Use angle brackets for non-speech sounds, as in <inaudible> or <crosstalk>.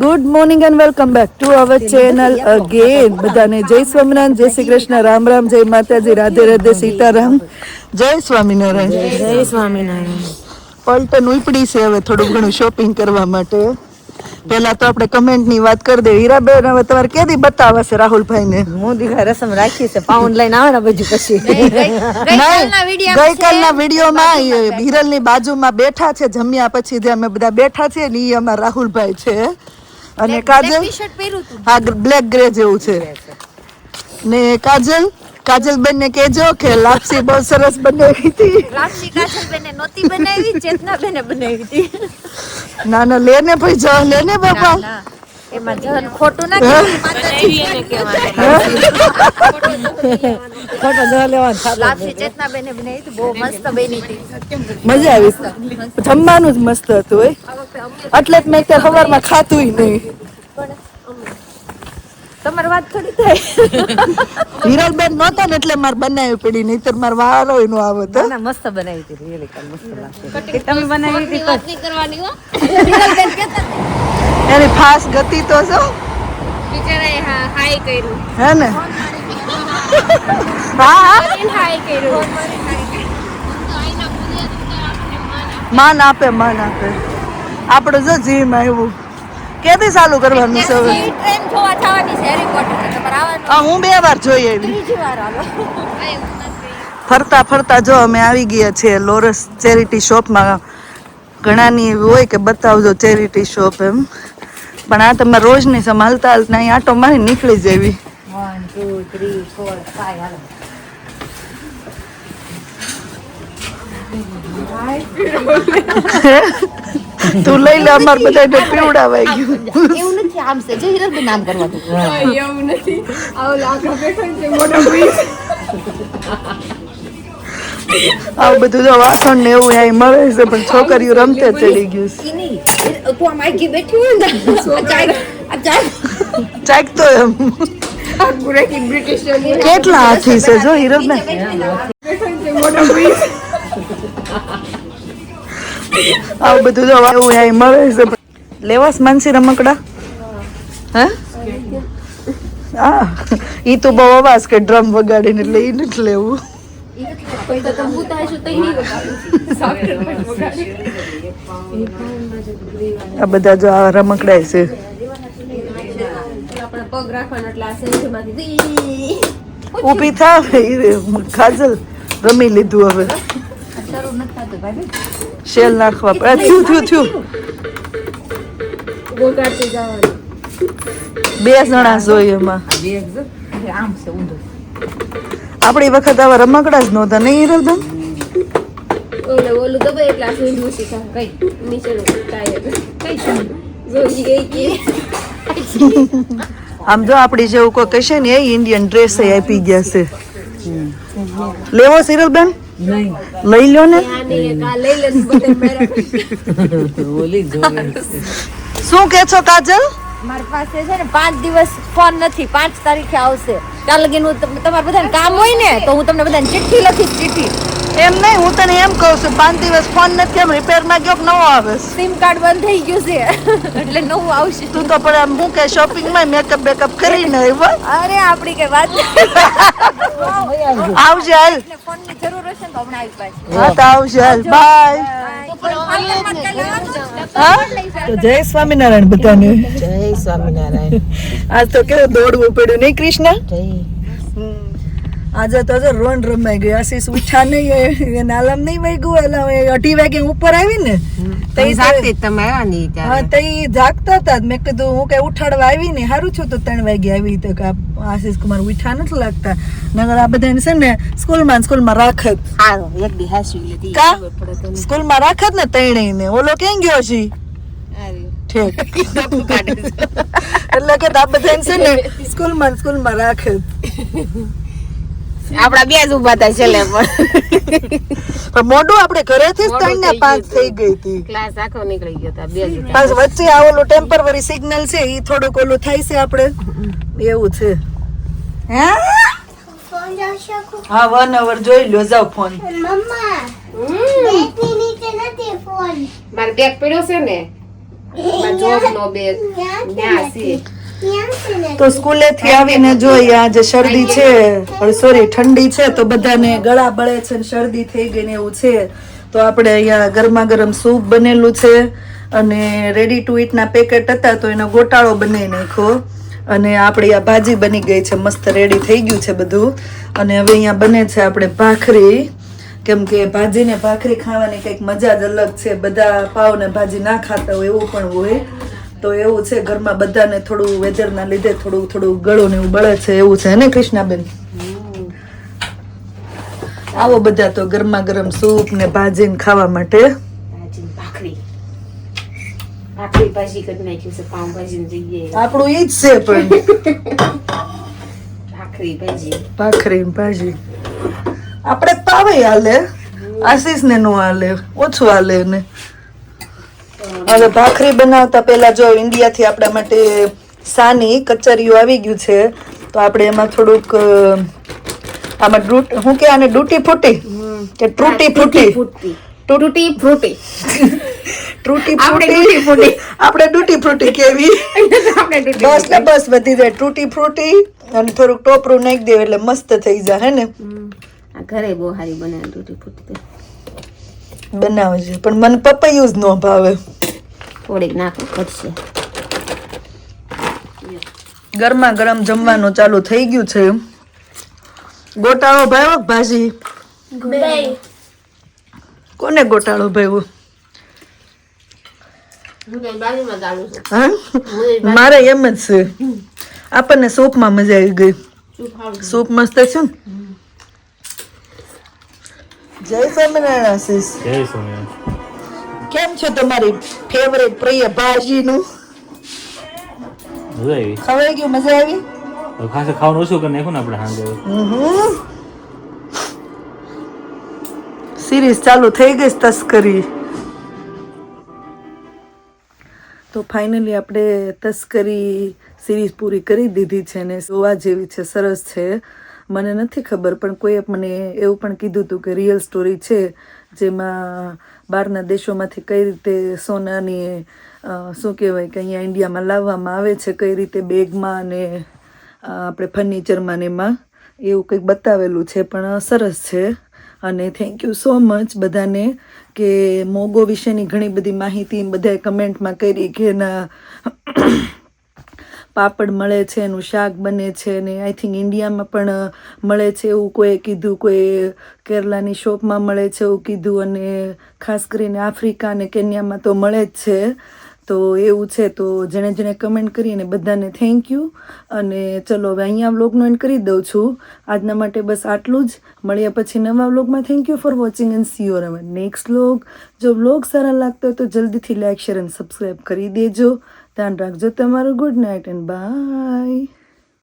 Good morning and welcome back to our channel again બધાને જય સ્વામિનારાયણ જય શ્રી કૃષ્ણ. રામ રામ જય માતાજી. રાધે રાધે સીતારામ. જય સ્વામિનારાયણ. જય સ્વામિનારાયણ. પલટન ઉપડી છે હવે થોડું ઘણું શોપિંગ કરવા માટે. પેલા તો આપણે કમેન્ટની વાત કરી દે હીરાબેન હવે તમારે કેદી છે રાહુલભાઈ ને હું દીખા રસમ રાખી છે. પાઉન્ડ લઈને આવે ને બાજુ પછી ગઈકાલના વિડીયોમાં હિરલની બાજુમાં બેઠા છે. જમ્યા પછી જે અમે બધા બેઠા છીએ ને એ અમારા રાહુલભાઈ છે. અને કાજલ? હા બ્લેક ગ્રે જેવું છે. ને કાજલ? કાજલ બેન ને કેજો કે લાપસી બહુ સરસ બનાવી હતી. લાપસી કાજલ બેને નોતી બનાવી ચેતના બેને બનાવી હતી. ના ના લેને ભાઈ જા લેને બાપા. એમાં જન ખોટું ના બનાવી હતી. બહુ મસ્ત બની હતી. મજા આવી. જમવાનું જ મસ્ત હતું હોય એટલે જ મેં અત્યારે સવારમાં ખાતું નહીં. તમારી વાત થોડી થાય. હિરલબેન નહોતા ને એટલે મારે બનાવી પડી નહીતર મારે વારો નો આવત તો ના મસ્ત બનાવી હતી રિયલી કાલ મસ્ત લાગશે તમે બનાવી હતી તો હિરલબેન કહેતા એની ફાસ ગતિ તો છો બિચારાએ હા હાઈ કર્યું. હે ને? હા હા. હાઈ કર્યું. માન આપે માન આપે. આપણે જો જીમ આવ્યું. કેદી ચાલુ કરવાનું છે હવે? ટ્રેન જોવા જવાની છે હેરી પોટર તમારે આવવાનું હા હું બે વાર જોઈ આવી. ત્રીજી વાર ફરતા ફરતા જો અમે આવી ગયા છીએ લોરસ ચેરિટી શોપમાં. ઘણાની એવી હોય કે બતાવજો ચેરિટી શોપ એમ. પણ આ તમે રોજની સંભાળતા હાલતા અહીં આટો મારી નીકળી જેવી. One two three four five હાલો. <laughs> તું લઈ લે અમાર બધાને પીવડાવાઈ ગયું. એવું નથી આમ છે. જો હિરલ નામ કરવાનું એવું નથી. આવો લાખો બેઠો છે મોટો ભાઈ આવું બધું તો વાસણ ને એવું અહીં મળે છે પણ છોકરીઓ રમતે ચડી ગયું છે. તું આમ આગી બેઠી હોય ને આ ચાય આ ચાય ચાક તો એમ કેટલા હાથી છે જો હિરલ ને. મોટો ભાઈ આવું બધું જો એવું મળે છે. લેવાસ માનસી રમકડા? હે? હા. ઈ તો બહુ અવાજ કે ડ્રમ વગાડીને એટલે નથી લેવું. આ બધા જો આ રમકડા છે. ઊભી થાવ કાજલ રમી લીધું હવે. શેલ નાખવા પડે થયું થયું થયું. બે જણા જોઈએ એમાં. બેગ જો આમ છે ઊંધું. આપણી વખત આવા રમકડા જ નહોતા નહીં ઓલું એટલે મૂકી કઈ કઈ કે. આમ જો આપણી જેવું કોઈ કહેશે ને એ ઇન્ડિયન ડ્રેસ આપી ગયા છે. લેવો સિરલબેન નહીં લઈ લો ને. કા બધે <laughs> શું કે છો કાજલ? મારી પાસે છે ને પાંચ દિવસ ફોન નથી પાંચ તારીખે આવશે. ત્યાં લગીન હું તમારે બધાને કામ હોય ને તો હું તમને બધાને ચિઠ્ઠી લખીશ ચિઠ્ઠી. એમ નહીં હું તને એમ કહું છું પાંચ દિવસ ફોન નથી કેમ રિપેરમાં ગયો નવો આવે? સિમ કાર્ડ બંધ થઈ ગયું છે <laughs> એટલે નવું આવશે. તું તો પણ આમ હું કે શોપિંગમાં મેકઅપ બેકઅપ કરીને આવ્યો? અરે આપણી કઈ વાત <laughs> આવજે હાલ. ફોનની જરૂર જય સ્વામિનારાયણ બધાને. જય સ્વામિનારાયણ. આજ તો કેવું દોડવું પડ્યું નહીં કૃષ્ણ? જય. આજે તો જો રોન રમાઈ ગઈ આશીષ ઉઠા નહીં એને આલામ નહીં વાગ્યું. એટલે હવે અઢી વાગે ઉપર આવી ને તો ઈ તમે આવ્યા ની હા તો જાગતા હતા મેં કીધું હું કઈ ઉઠાડવા આવી ને સારું છું તો ત્રણ વાગે આવી તો કે આશીષ કુમાર ઉઠા નથી લાગતા. નગર આ બધાને છે ને સ્કૂલમાં સ્કૂલમાં રાખત. હારો એક દી હાસી સ્કૂલમાં રાખત ને ત્રણેય ને ઓલો કેમ ગયો છે? <laughs> એટલે કે આ બધાને છે ને સ્કૂલમાં સ્કૂલમાં રાખત. <laughs> આપડા બે જ ઊભા થાય છેલ્લે <laughs> પણ. પણ મોઢું આપણે ઘરેથી જ ત્રણ ને પાંચ થઈ ગઈ હતી. ક્લાસ આખો નીકળી ગયો હતા બે જ પાછ વચ્ચે આ ઓલું ટેમ્પરરી સિગ્નલ છે ઈ થોડુંક ઓલું થાય છે આપણે. એવું છે. હે? હા વન અવર જોઈ લો જાવ ફોન. મારે બેગ પડ્યો છે ને? જોબનો બેગ. ન્યા છે તો સ્કૂલેથી આવીને જોઈએ આજે શરદી છે સોરી ઠંડી છે, તો બધાને ગળા બળે છે શરદી થઈ ગઈ ને એવું છે. તો આપણે અહીંયા ગરમા ગરમ સૂપ બનેલું છે અને રેડી ટુ ના પેકેટ હતા તો એનો ગોટાળો બનાવી નાખ્યો. અને આપણી આ ભાજી બની ગઈ છે, મસ્ત રેડી થઈ ગયું છે બધું. અને હવે અહીંયા બને છે આપણે ભાખરી. કેમ કે ભાજીને ભાખરી ખાવાની કંઈક મજા જ અલગ છે. બધા પાવ ને ભાજી ના ખાતા હોય એવું પણ હોય. તો એવું છે ઘરમાં બધાને થોડું વેધરના લીધે થોડું થોડું ગળું ને એવું બળે છે એવું છે ને કૃષ્ણાબેન? આવો બધા તો ગરમા ગરમ સૂપ ને ભાજી ને ખાવા માટે આપણું ઈ જ છે પણ. ભાખરી ભાજી. આપણે પાવે હાલે. આશીષ ને નો હાલે ઓછું હાલે ને. હવે ભાખરી બનાવતા પહેલા જો ઇન્ડિયાથી આપણા માટે સાની કચરિયું આવી ગયું છે તો આપણે એમાં થોડુંક આમાં ડ્રૂટ હું કે આને ડૂટી ફૂટી? કે ટ્રૂટી ફૂટી? તૂટી ફ્રૂટી ટ્રૂટી આપણે ડૂટી તૂટી ફૂટી. આપણે ડૂટી ફ્રૂટી કેવી? <laughs> આપણે બસ ને બસ બધી જાય. તૂટી ફ્રૂટી અને થોડુંક ટોપરું નાખી દેવું એટલે મસ્ત થઈ જાય હે ને? આ ઘરે બહુ સારી બને તૂટી ફૂટી બનાવજે. પણ મને પપૈયું જ ન ભાવે. થોડીક નાખો પડશે ગરમા ગરમ જમવાનું ચાલુ થઈ ગયું છે. ગોટાળો ભાવ્યો ભાજી? કોને ગોટાળો ભાવ્યો? મારે એમ જ છે. આપણને સૂપમાં મજા આવી ગઈ. સૂપ મસ્ત છે ને? જય સ્વામિનારાયણ આશીષ. જય સ્વામિનારાયણ. કેમ છે તમારી ફેવરેટ પ્રિય ભાજીનું? મજા આવી. ખવાઈ ગયું? મજા આવી? ખાસ ખાવાનું ઓછું કરી નાખું ને આપણે હાંજે સિરીઝ ચાલુ થઈ ગઈ તસ્કરી. તો ફાઇનલી આપણે તસ્કરી સિરીઝ પૂરી કરી દીધી છે ને જોવા જેવી છે સરસ છે. મને નથી ખબર પણ કોઈએ મને એવું પણ કીધું હતું કે રિયલ સ્ટોરી છે જેમાં બહારના દેશોમાંથી કઈ રીતે સોનાની શું કહેવાય કે અહીંયા ઇન્ડિયામાં લાવવામાં આવે છે, કઈ રીતે બેગમાં અને આપણે ફર્નિચરમાં ને એમાં એવું કંઈક બતાવેલું છે, પણ સરસ છે. અને થેન્ક યુ સો મચ બધાને કે મોગો વિશેની ઘણી બધી માહિતી બધાએ કમેન્ટમાં કરી કે એના પાપડ મળે છે, એનું શાક બને છે ને આઈ થિંક ઇન્ડિયામાં પણ મળે છે એવું કોઈએ કીધું, કોઈ કેરલાની શોપમાં મળે છે એવું કીધું અને ખાસ કરીને આફ્રિકા અને કેન્યામાં તો મળે જ છે. તો એવું છે, તો જેણે જેણે કમેન્ટ કરી અને બધાને થેન્ક યુ અને ચલો, હવે અહીંયા વ્લોગનો એન્ડ કરી દઉં છું. આજના માટે બસ આટલું જ. મળ્યા પછી નવા વ્લોગમાં. Thank you for watching and see your our next vlog જો વ્લોગ સારા લાગતો હોય તો જલ્દીથી લાઇક શેર અને સબસ્ક્રાઈબ કરી દેજો. ધ્યાન રાખજો તમારું ગુડ નાઇટ એન્ડ બાય